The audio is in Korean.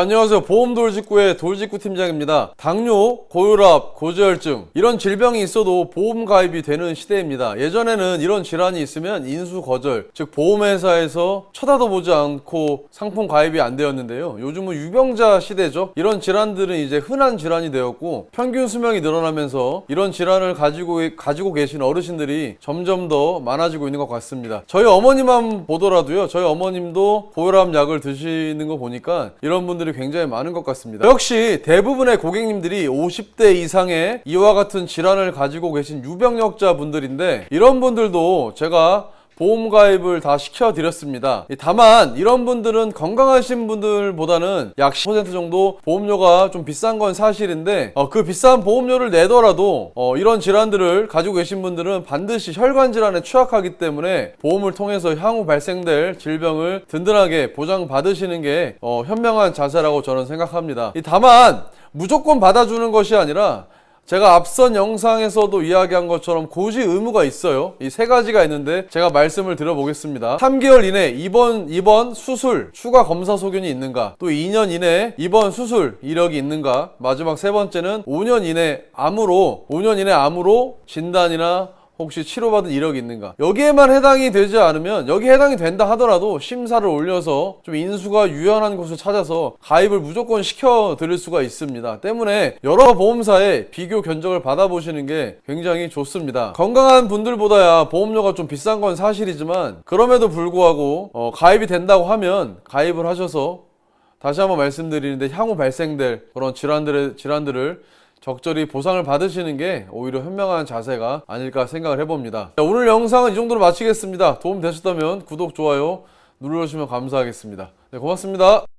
안녕하세요. 보험 돌직구의 돌직구 팀장입니다. 당뇨, 고혈압, 고지혈증 이런 질병이 있어도 보험 가입이 되는 시대입니다. 예전에는 이런 질환이 있으면 인수 거절, 즉 보험회사에서 쳐다도 보지 않고 상품 가입이 안 되었는데요. 요즘은 유병자 시대죠. 이런 질환들은 이제 흔한 질환이 되었고 평균 수명이 늘어나면서 이런 질환을 가지고 가지고 계신 어르신들이 점점 더 많아지고 있는 것 같습니다. 저희 어머니만 보더라도요. 저희 어머님도 고혈압 약을 드시는 거 보니까 이런 분들이 굉장히 많은 것 같습니다. 역시 대부분의 고객님들이 50대 이상의 이와 같은 질환을 가지고 계신 유병력자 분들인데 이런 분들도 제가 보험 가입을 다 시켜드렸습니다. 다만 이런 분들은 건강하신 분들보다는 약 10% 정도 보험료가 좀 비싼 건 사실인데 어, 그 비싼 보험료를 내더라도 어, 이런 질환들을 가지고 계신 분들은 반드시 혈관 질환에 취약하기 때문에 보험을 통해서 향후 발생될 질병을 든든하게 보장받으시는 게 어, 현명한 자세라고 저는 생각합니다. 이 다만 무조건 받아주는 것이 아니라 제가 앞선 영상에서도 이야기한 것처럼 고지 의무가 있어요. 이 세 가지가 있는데 제가 말씀을 드려보겠습니다. 3개월 이내 입원, 입원, 수술, 추가 검사 소견이 있는가? 또 2년 이내 입원, 수술 이력이 있는가? 마지막 세 번째는 5년 이내 암으로, 5년 이내 암으로 진단이나 혹시 치료받은 이력이 있는가? 여기에만 해당이 되지 않으면 여기 해당이 된다 하더라도 심사를 올려서 좀 인수가 유연한 곳을 찾아서 가입을 무조건 시켜 드릴 수가 있습니다. 때문에 여러 보험사의 비교 견적을 받아보시는 게 굉장히 좋습니다. 건강한 분들보다야 보험료가 좀 비싼 건 사실이지만 그럼에도 불구하고 어, 가입이 된다고 하면 가입을 하셔서 다시 한번 말씀드리는데 향후 발생될 그런 질환들의 질환들을 적절히 보상을 받으시는 게 오히려 현명한 자세가 아닐까 생각을 해봅니다. 자, 오늘 영상은 이 정도로 마치겠습니다. 도움 되셨다면 구독, 좋아요 눌러주시면 감사하겠습니다. 네, 고맙습니다.